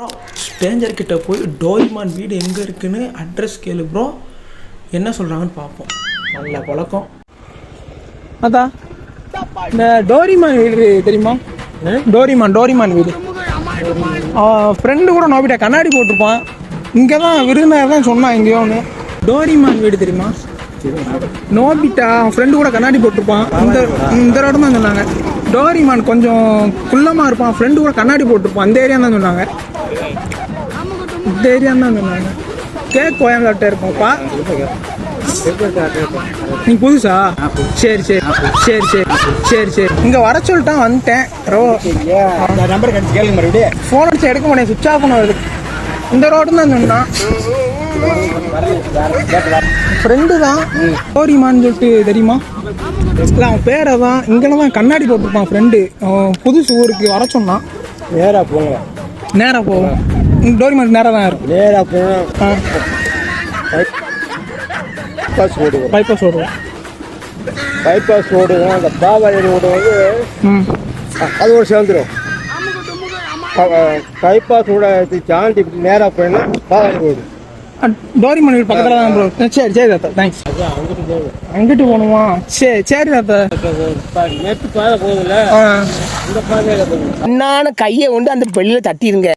Bro Stranger கிட்ட போய் Doraemon வீடு எங்கே இருக்குன்னு அட்ரஸ் கேளு ப்ரோ என்ன சொல்கிறாங்கன்னு பார்ப்போம். நல்ல பழக்கம். அதான் இந்த டோரிமான் வீடு தெரியுமா? டோரிமான் டோரிமான் வீடு. ஃப்ரெண்டு கூட நோபிட்டா கண்ணாடி போட்டிருப்பான். இங்கே தான் விருந்தினர் தான் சொன்னான் எங்கேயோ ஒன்று டோரிமான் வீடு தெரியுமா? நோபிட்டா ஃப்ரெண்டு கூட கண்ணாடி போட்டிருப்பான். இந்த இந்த ரோடு தான் சொன்னாங்க. டோரிமான் கொஞ்சம் குள்ளமாக இருப்பான். ஃப்ரெண்டு கூட கண்ணாடி போட்டிருப்பான். அந்த ஏரியா தான் சொன்னாங்க. இந்த ஏரியா தான். சொன்னாங்க கேக் கோயம்பேட்டை இருக்கும்ப்பா நீ புதுசா சரி சரி சரி சரி சரி சரி இங்கே வர சொல்லிட்டான் வந்துட்டேன் ரோ நம்பர் கடிச்சு கேளுங்க மறுபடியும் ஃபோன் அடிச்சு எடுக்க மாட்டேன் சுவிச் ஆஃப் பண்ண வருது இந்த ரோடு தான் சொன்னான் ஃப்ரெண்டு தான் கோரிமான்னு சொல்லிட்டு தெரியுமா இல்லை அவன் பேரை தான் இங்கே தான் கண்ணாடி போட்டிருப்பான் ஃப்ரெண்டு புதுசு ஊருக்கு வர சொன்னான். வேற போங்க. நேராக போவோம் டோரிமான் நேராக தான் இருக்கு. நேரா போனா ஆ. பைபாஸ் ரோடு வரும் பைபாஸ் ஓடுவோம். பைபாஸ் ரோடு அந்த பாபாடி ரோடு வந்து ம் அது ஒரு சேர்ந்துடும் பைபாஸ் ரோட தாண்டி இப்படி நேரா போயினா பாபாடி ரோடு டோரிமான் வீடு பக்கத்தில் தான் ப்ரோ சரி சரி தாத்தா. தேங்க்ஸ் அங்கிட்டு போகணுமா? சரி சரி தாத்தா. நெட்டு பாதை போகுதுல்ல ஆ. இந்த பாதையில போகுது என்னான கையை கொண்டு அந்த பெல்லில் தட்டிடுங்க.